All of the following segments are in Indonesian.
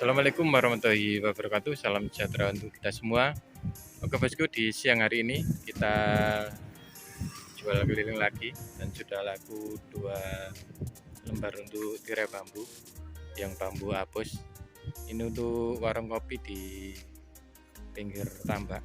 Assalamualaikum warahmatullahi wabarakatuh. Salam sejahtera untuk kita semua. Oke bosku, di siang hari ini kita jual keliling lagi dan sudah laku dua lembar untuk tirai bambu yang bambu apus. Ini untuk warung kopi di pinggir tambak.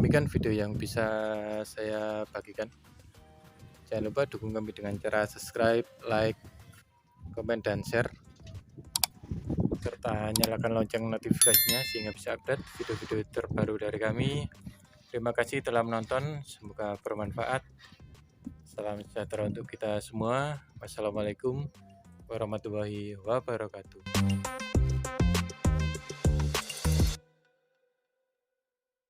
Video yang bisa saya bagikan. Jangan lupa dukung kami dengan cara subscribe, like, komen, dan share. Serta nyalakan lonceng notifikasinya sehingga bisa update video-video terbaru dari kami. Terima kasih telah menonton, semoga bermanfaat. Salam sejahtera untuk kita semua. Wassalamualaikum warahmatullahi wabarakatuh.